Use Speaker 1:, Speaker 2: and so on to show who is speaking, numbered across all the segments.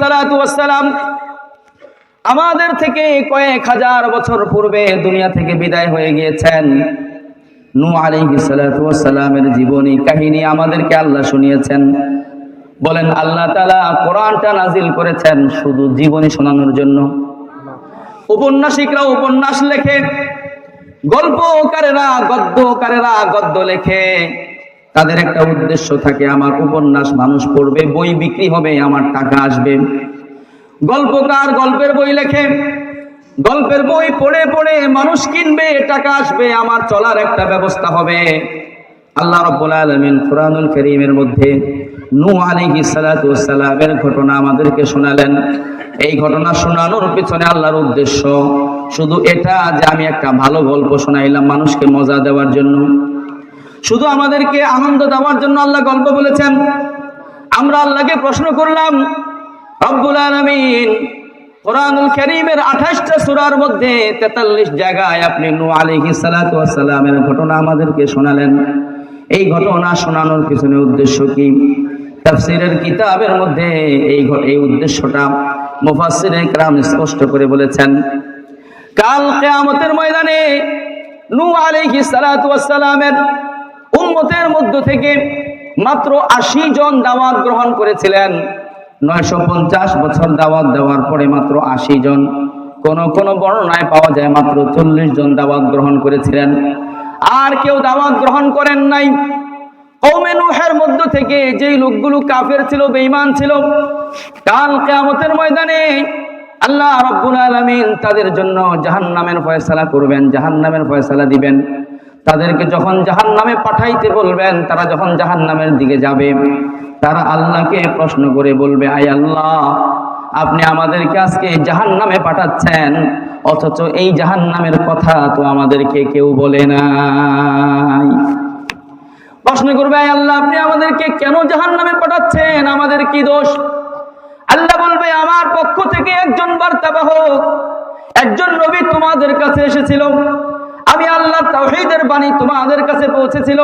Speaker 1: সালাম আমাদের থেকে কয়েক হাজার বছর পূর্বে দুনিয়া থেকে বিদায় হয়ে গিয়েছেন। নু আলাইহি সালামের জীবনী কাহিনী আমাদেরকে আল্লাহ শুনিয়েছেন। বলেন, আল্লাহ তাআলা কোরআনটা নাজিল করেছেন শুধু জীবনী শোনানোর জন্য। উপন্যাসিকরা উপন্যাস লেখে, গল্পকারেরা গদ্যকারেরা গদ্য লেখে। তাদের একটা উদ্দেশ্য থাকে, আমার উপন্যাস মানুষ পড়বে, বই বিক্রি হবে, আমার টাকা আসবে। গল্পকার গল্পের বই লেখে, গল্পের বই পড়ে পড়ে মানুষ কিনবে, টাকা আসবে, আমার চলার একটা ব্যবস্থা হবে। আল্লাহ রাব্বুল আলামিন কোরআনুল কারীমের মধ্যে নূহ আলাইহিস সালাতু ওয়াস সালামের ঘটনা আমাদেরকে শোনালেন। এই ঘটনা শোনানোর পিছনে আল্লাহর উদ্দেশ্য। শুধু এটা যে আমি একটা ভালো গল্প শোনাইলাম মানুষকে মজা দেওয়ার জন্য। শুধু আমাদেরকে আনন্দ দেওয়ার জন্য আল্লাহ গল্প বলেছেন। আমরা আল্লাহকে প্রশ্ন করলাম আব্বুল আলমিন, কোরআনুল করিমের আঠাশটা সুরার মধ্যে তেতাল্লিশ জায়গায় আপনি নু আলিহি সালাতামের ঘটনা আমাদেরকে শোনালেন। এই ঘটনা শোনানোর পিছনে উদ্দেশ্য কি? তাফসিরের কিতাবের মধ্যে এই এই উদ্দেশ্যটা মুফাসির একরাম স্পষ্ট করে বলেছেন, কাল কেয়ামতের ময়দানে নু আলিহি সালাতামের উম্মতের মধ্য থেকে মাত্র আশি জন দাওয়াত গ্রহণ করেছিলেন। নয়শো পঞ্চাশ বছর দাওয়াত দেওয়ার পরে মাত্র আশি জন। কোন কোন বর্ণনায় পাওয়া যায় মাত্র চল্লিশ জন দাওয়াত গ্রহণ করেছিলেন। আর কেউ দাওয়াত গ্রহণ করেন নাই। কৌমে নুহের মধ্য থেকে যেই লোকগুলো কাফের ছিল, বেঈমান ছিল, কাল কিয়ামতের ময়দানে আল্লাহ রাব্বুল আলমিন তাদের জন্য জাহান্নামের ফয়সালা করবেন, জাহান্নামের ফয়সালা দিবেন। তাদেরকে যখন জাহান্নামে পাঠাইতে বলবেন, তারা যখন জাহান্নামের দিকে যাবে, তারা আল্লাহকে প্রশ্ন করে বলবে, আয় আল্লাহ, আপনি আমাদেরকে আজকে জাহান্নামে পাঠাচ্ছেন, অথচ এই জাহান্নামের কথা তো আমাদেরকে কেউ বলে নাই। প্রশ্ন করবে, আয় আল্লাহ, আপনি আমাদেরকে কেন জাহান্নামে পাঠাচ্ছেন? আমাদের কি দোষ? আল্লাহ বলবে, আমার পক্ষ থেকে একজন বার্তাবাহক, একজন নবী তোমাদের কাছে এসেছিল। আমি আল্লাহ তাওহীদের বাণী তোমাদের কাছে পৌঁছেছিল।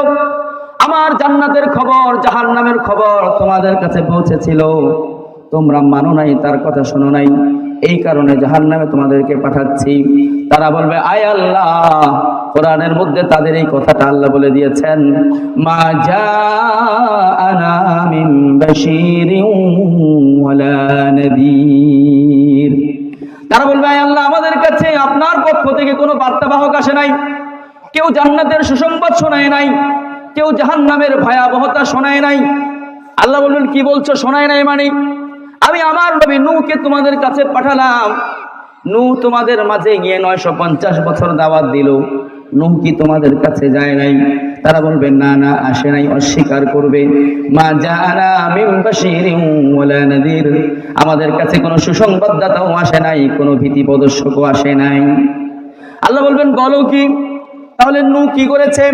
Speaker 1: আমার জান্নাতের খবর, জাহান্নামের খবর তোমাদের কাছে পৌঁছেছিল। তোমরা মানো নাই, তার কথা শোনো নাই। এই কারণে জাহান্নামে তোমাদেরকে পাঠাচ্ছি। তারা বলবে, আয় আল্লাহ, কোরআনের মধ্যে তাদের এই কথাটা আল্লাহ বলে দিয়েছেন, মা আনা মিন বাশীরিন ওয়ালা নাযীর আপনার পক্ষ থেকে কোনো বার্তাবাহক আসে নাই, কেউ জান্নাতের সুসংবাদ শোনায় নাই, কেউ জাহান নামের ভয়াবহতা শোনায় নাই। আল্লাহ বললেন, কি বলছো? শোনায় নাই মানে? আমি আমার নবী নুকে তোমাদের কাছে পাঠালাম। নু তোমাদের মাঝে গিয়ে নয়শো পঞ্চাশ বছর দাওয়াত দিল। নু কি তোমাদের কাছে যায় নাই? তারা বলবে, না না, আসে নাই, অস্বীকার করবে। মা জানা আমাদের কাছে কোনো সুসংবাদদাতাও আসে নাই, কোনো ভীতি প্রদর্শকও আসে নাই। আল্লাহ বলবেন বলো কি তাহলে নু কি করেছে?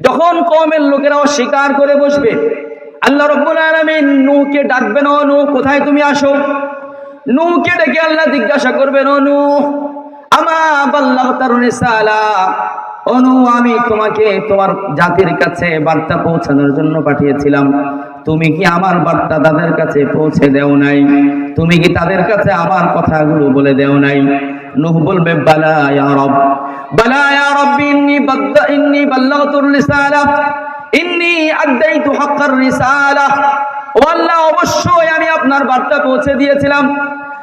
Speaker 1: যখন কওমের লোকেরা অস্বীকার করে বসবে, আল্লাহ রব্বুল আলামিন নূহকে ডাকবেন ও নূহ, কোথায় তুমি আসো? নূহকে ডেকে আল্লাহ জিজ্ঞাসা করবেন, ও নূহ, আমা বাল্লাগতার রিসালা? ও নূহ আমি তোমাকে তোমার জাতির কাছে বার্তা পৌঁছানোর জন্য পাঠিয়েছিলাম। তুমি কি আমার বার্তা তাদের কাছে পৌঁছে দেও নাই? তুমি কি তাদের কাছে আমার কথাগুলো বলে দেও নাই? নূহ বলবে, বালা ইয়া রব। বালা ইয়া রব্বি, ইন্নী বাদ্দা, ইন্নী বাল্লাগতুর ইন্নী আদাইতু হাক্কার রিসালা। ও আল্লাহ, অবশ্যই আমি আপনার বার্তা পৌঁছে দিয়েছিলাম।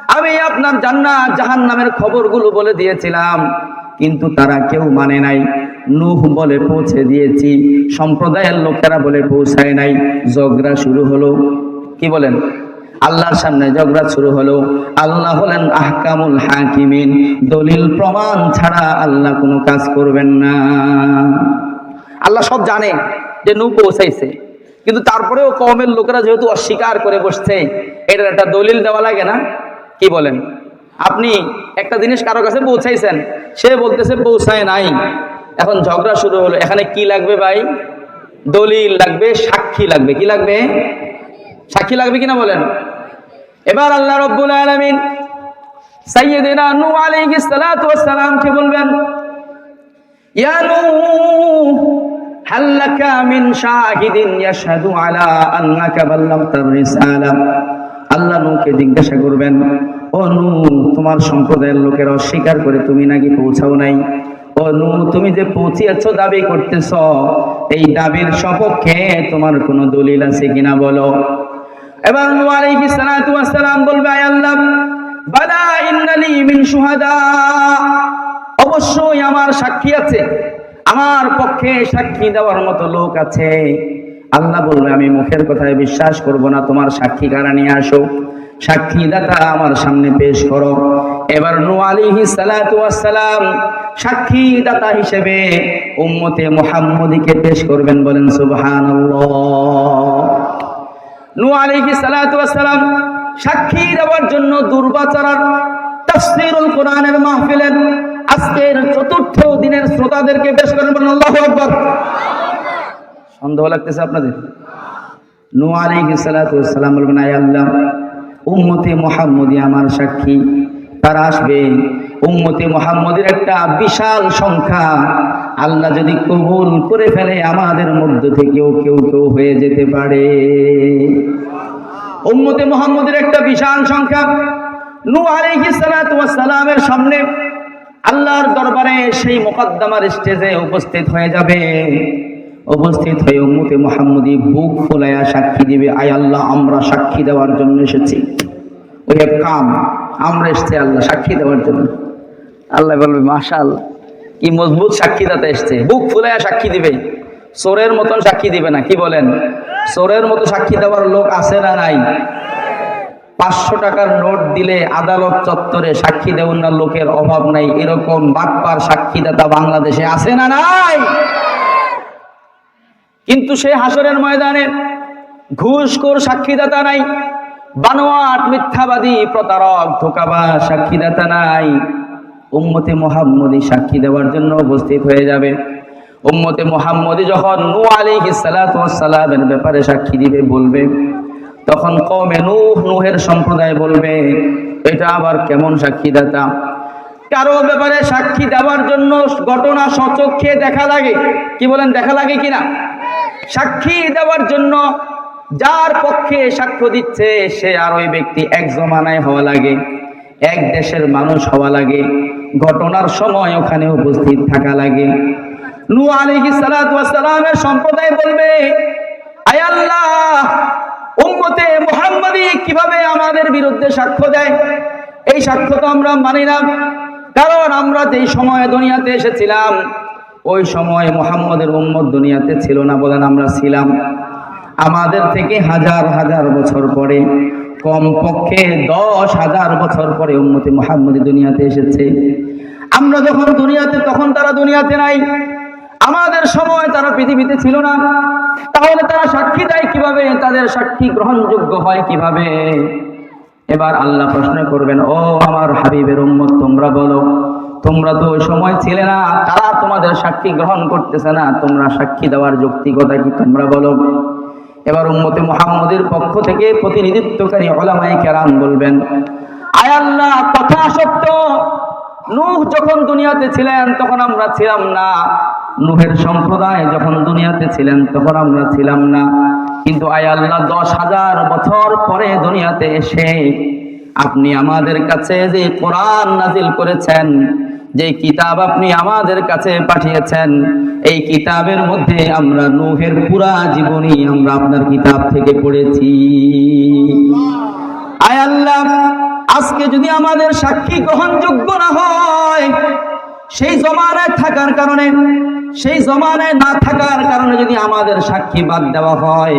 Speaker 1: আমি আপনার জান্নাত, জাহান্নামের খবরগুলো বলে দিয়েছিলাম, কিন্তু তারা কেউ মানে নাই। নূহ বলে পৌঁছে দিয়েছি, সম্প্রদায়ের লোকেরা বলে পৌঁছায় নাই। ঝগড়া শুরু হলো। কি বলেন? আল্লাহর সামনে ঝগড়া শুরু হলো। আল্লাহ হলেন আহকামুল হাকিমিন। দলিল প্রমাণ ছাড়া আল্লাহ কোনো কাজ করবেন না। আল্লাহ সব জানে যে নু পৌঁছাইছে। কিন্তু তারপরেও কমের লোকেরা যেহেতু অস্বীকার করে বসছে, এটার একটা দলিল দেওয়া লাগে না। কি বলেন? আপনি একটা জিনিস কারও কাছে পৌঁছাইছেন, সে বলতেছে পৌঁছায় নাই। এখন ঝগড়া শুরু হলো, এখানে কি লাগবে ভাই? দলিল লাগবে, সাক্ষী লাগবে। কি লাগবে? সাক্ষী লাগবে কিনা বলেন? এবার আল্লাহ রব্বুল আলমিন সাইয়েদিনা নু আলাইহি সালাতু কে বলবেন, ইয়া নু হাল্লাকা মিন শাহিদিন ইয়াশহাদু আলা আন্নাকা বাল্লাগতার রিসালা? আল্লাহ নূকে জিজ্ঞাসা করবেন, ও নূ তোমার সম্প্রদায়ের লোকেরা অস্বীকার করে তুমি নাকি পৌঁছাও নাই? ও নূ তুমি যে পৌঁছিয়েছ, দাবি করতেছ, এই দাবির সপক্ষে তোমার কোনো দলিল আছে কিনা বলো? ওয়াস সালাম বলবে, আয় অবশ্যই আমার সাক্ষী আছে, আমার পক্ষে সাক্ষী দেওয়ার মতো লোক আছে। আল্লাহ বলবে, আমি মুখের কথায় বিশ্বাস করব না, তোমার সাক্ষী কারা নিয়ে আসো? সাক্ষী দাতা আমার সামনে পেশ করো। এবার আলাইহিস সালাতু সালাম সাক্ষী দাতা হিসেবে উম্মতে মুহাম্মদীকে পেশ করবেন, বলেন সুবহান নূ ওয়াস সালাম সাক্ষী দেওয়ার জন্য দুর্বাচারার তাফসীরুল কোরআনের মাহফিলের আজকের চতুর্থ দিনের শ্রোতাদেরকে পেশ করেন আল্লাহু সন্দেহ লাগতেছে আপনাদের? নূ বলবেন, আয় আল্লাহ, উম্মতে মুহাম্মদী আমার সাক্ষী। তারা আসবে, উম্মতে মুহাম্মদের একটা বিশাল সংখ্যা। আল্লাহ যদি কবুল করে ফেলে, আমাদের মধ্য থেকেও কেউ কেউ হয়ে যেতে পারে। উম্মতে মুহাম্মদের একটা বিশাল সংখ্যা। নূ সামনে আল্লাহর দরবারে সেই মোকদ্দমার স্টেজে উপস্থিত হয়ে যাবে। উপস্থিত হয়ে উম্মতে মুহাম্মদি বুক ফুলাইয়া সাক্ষী দিবে, আয় আল্লাহ, আমরা সাক্ষী দেওয়ার জন্য এসেছি। ওই এক কাম, আমরা এসেছি আল্লাহ সাক্ষী দেওয়ার জন্য। আল্লাহ বলবে মাশা আল্লাহ কি মজবুত সাক্ষীদাতা এসছে। বুক ফুলাইয়া সাক্ষী দিবে। চোরের মতন সাক্ষী দিবে না, কি বলেন? চোরের মতো সাক্ষী দেওয়ার লোক আছে না নাই? পাঁচশো টাকার নোট দিলে আদালত চত্বরে সাক্ষী দেওয়ার লোকের অভাব নাই। এরকম বাটপার সাক্ষীদাতা বাংলাদেশে আছে না নাই? কিন্তু সে হাসরের ময়দানে ঘুষখোর সাক্ষীদাতা নাই, বানোয়াট মিথ্যাবাদী প্রতারক ধোকাবা সাক্ষীদাতা নাই। উম্মতে মোহাম্মদী সাক্ষী দেওয়ার জন্য উপস্থিত হয়ে যাবে। উম্মতে মোহাম্মদী যখন নূ আলাইহিস সালাতু ওয়াস সালামের ব্যাপারে সাক্ষী দিবে, বলবে, তখন কমে নূহ, নুহের সম্প্রদায় বলবে, এটা আবার কেমন সাক্ষীদাতা? কারও ব্যাপারে সাক্ষী দেওয়ার জন্য ঘটনা সচক্ষে দেখা লাগে। কি বলেন, দেখা লাগে কিনা? সাক্ষী দেওয়ার জন্য যার পক্ষে সাক্ষ্য দিচ্ছে, সে আর ওই ব্যক্তি এক জমানায় হওয়া লাগে, এক দেশের মানুষ হওয়া লাগে, ঘটনার সময় ওখানে উপস্থিত থাকা লাগে। নূ আলাইহিস সালাতু ওয়াস সালামের সম্প্রদায় বলবে কীভাবে আমাদের বিরুদ্ধে সাক্ষ্য দেয়? এই সাক্ষ্য তো আমরা মানি না, কারণ আমরা যেই সময় দুনিয়াতে এসেছিলাম ওই সময় মোহাম্মদের উম্মত দুনিয়াতে ছিল না বলেন আমরা ছিলাম। আমাদের থেকে হাজার হাজার বছর পরে, কমপক্ষে দশ হাজার বছর পরে উম্মতে মোহাম্মদী দুনিয়াতে এসেছে। আমরা যখন দুনিয়াতে, তখন তারা দুনিয়াতে নাই। আমাদের সময় তারা পৃথিবীতে ছিল না। তাহলে তারা সাক্ষী দেয় কীভাবে? তাদের সাক্ষী গ্রহণযোগ্য হয় কীভাবে? এবার আল্লাহ প্রশ্ন করবেন, ও আমার হাবিবের উম্মত, তোমরা বলো তোমরা তো ওই সময় ছিলে না, তারা তোমাদের সাক্ষী গ্রহণ করতেছে না। তোমরা সাক্ষী দেওয়ার যৌক্তিকতা কি তোমরা বলো? এবার উম্মতে মুহাম্মদের পক্ষ থেকে প্রতিনিধিত্বকারী ওলামাই কেরাম বলবেন আয়াল্লাহ কথা সত্য। নূহ যখন দুনিয়াতে ছিলেন তখন আমরা ছিলাম না। নূহের সম্প্রদায় যখন দুনিয়াতে ছিলেন তখন আমরা ছিলাম না। কিন্তু আয়াল্লাহ দশ হাজার বছর পরে দুনিয়াতে এসে আপনি আমাদের কাছে যে কোরআন নাজিল করেছেন যে কিতাব আপনি আমাদের কাছে পাঠিয়েছেন, এই কিতাবের মধ্যে আমরা নূহের পুরা জীবনী আমরা আপনার কিতাব থেকে পড়েছি। আয় আল্লাহ, আজকে যদি আমাদের সাক্ষী গ্রহণযোগ্য না হয়, সেই জমানায় থাকার কারণে, সেই জমানায় না থাকার কারণে যদি আমাদের সাক্ষী বাদ দেওয়া হয়,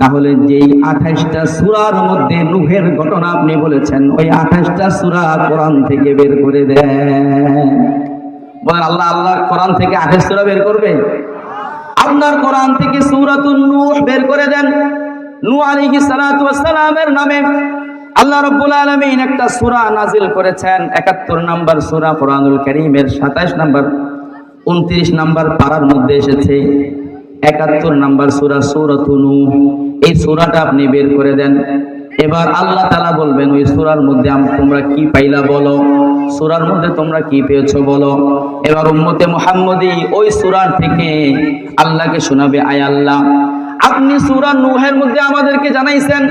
Speaker 1: তাহলে যেই আঠাশটা সুরার মধ্যে নুহের ঘটনা আপনি বলেছেন, ওই আঠাশটা সুরা কোরআন থেকে বের করে দেন। বলেন আল্লাহ আল্লাহ কোরআন থেকে আঠাইশ সুরা বের করবে। আপনার কোরআন থেকে সুরাতুন নূহ বের করে দেন। নূহ আলাইহিস সালাতু সালামের নামে আল্লাহ রাব্বুল আলামিন একটা সূরা নাজিল করেছেন 71 নম্বর সূরা কোরআনুল কারীমের 27 নম্বর 29 নম্বর পারার মধ্যে এসেছে 71 নম্বর সূরা সূরাতুন এই সূরাটা আপনি বের করে দেন। এবার আল্লাহ তাআলা বলবেন ওই সূরার মধ্যে আম- তোমরা কি পাইলা বলো সূরার মধ্যে তোমরা কি পেয়েছো বলো এবার উম্মতে মুহাম্মদী ওই সূরার থেকে আল্লাহকে শোনাবে আয় আল্লাহ আপনি সূরা নূহের মধ্যে আমাদেরকে জানাইছেন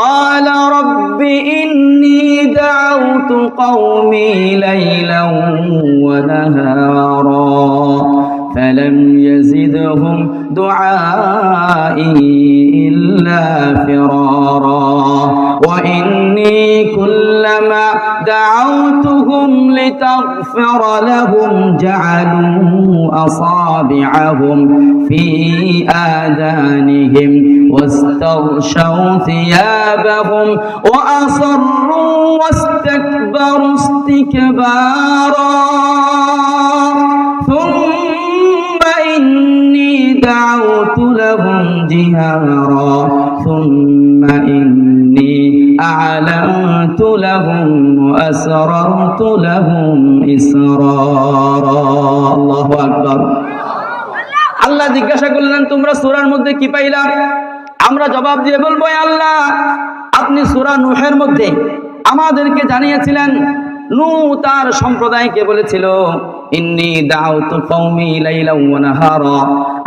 Speaker 1: قال رب إني دعوت قومي ليلا ونهارا فلم يزدهم دعائي إلا فرارا. وإني كلما دعوتهم لتغفر لهم جعلوا أصابعهم في آذانهم واستغشوا ثيابهم وأصروا واستكبروا استكبارا. ثم دعوت لهم جهارا ثم إني أعلنت لهم وأسررت لهم إسرارا الله أكبر আল্লাহ জিজ্ঞাসা করলেন তোমরা সূরার মধ্যে কি পাইলা আমরা জবাব দিয়ে বলবো "এ আল্লাহ আপনি সূরা নূহের মধ্যে আমাদেরকে জানিয়েছিলেন নূ তার সম্প্রদায়কে বলেছিল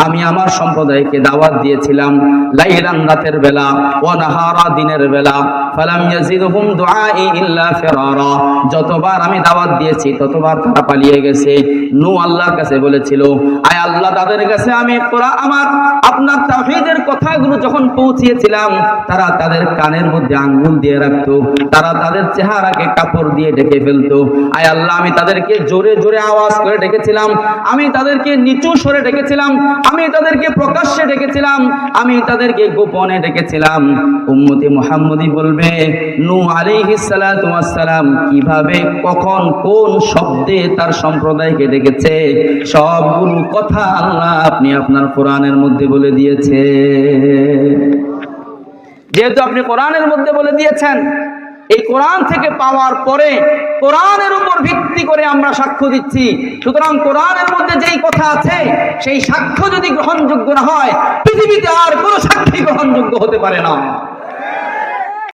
Speaker 1: আমি আমার সম্প্রদায়কে দাওয়াত দিয়েছিলাম লাইলান রাতের বেলা ওয়া নাহারা দিনের বেলা। ফালাম ইয়াজিদহুম দুআই ইল্লা ফিরারা। যতবার আমি দাওয়াত দিয়েছি, ততবার তারা পালিয়ে গেছে। নূ আল্লাহর কাছে বলেছিল, আয় আল্লাহ, তাদের কাছে আমি কোরআন আমার, আপনার তাওহীদের কথাগুলো যখন পৌঁছিয়েছিলাম, তারা তাদের কানের মধ্যে আঙ্গুল দিয়ে রাখতো, তারা তাদের চেহারাকে কাপড় দিয়ে ঢেকে ফেলতো। আয় আল্লাহ, আমি তাদেরকে জোরে জোরে আওয়াজ করে ডেকেছিলাম। আমি তাদেরকে নিচু স্বরে ডেকেছিলাম। আমি তাদেরকে প্রকাশ্যে ডেকেছিলাম। আমি তাদেরকে গোপনে ডেকেছিলাম। উম্মতি মুহাম্মদি বলবে, নূ আলাইহিস সালাম কীভাবে, কখন, কোন শব্দে তার সম্প্রদায়কে ডেকেছে? সবগুলো কথা আল্লাহ আপনি আপনার কোরআনের মধ্যে বলে দিয়েছে। যেহেতু আপনি কোরআনের মধ্যে বলে দিয়েছেন, এই কোরআন থেকে পাওয়ার পরে কোরআনের উপর ভিত্তি করে আমরা সাক্ষ্য দিচ্ছি। সুতরাং কোরআনের মধ্যে যেই কথা আছে, সেই সাক্ষ্য যদি গ্রহণযোগ্য না হয়, পৃথিবীতে আর কোনো সাক্ষী গ্রহণযোগ্য হতে পারে না।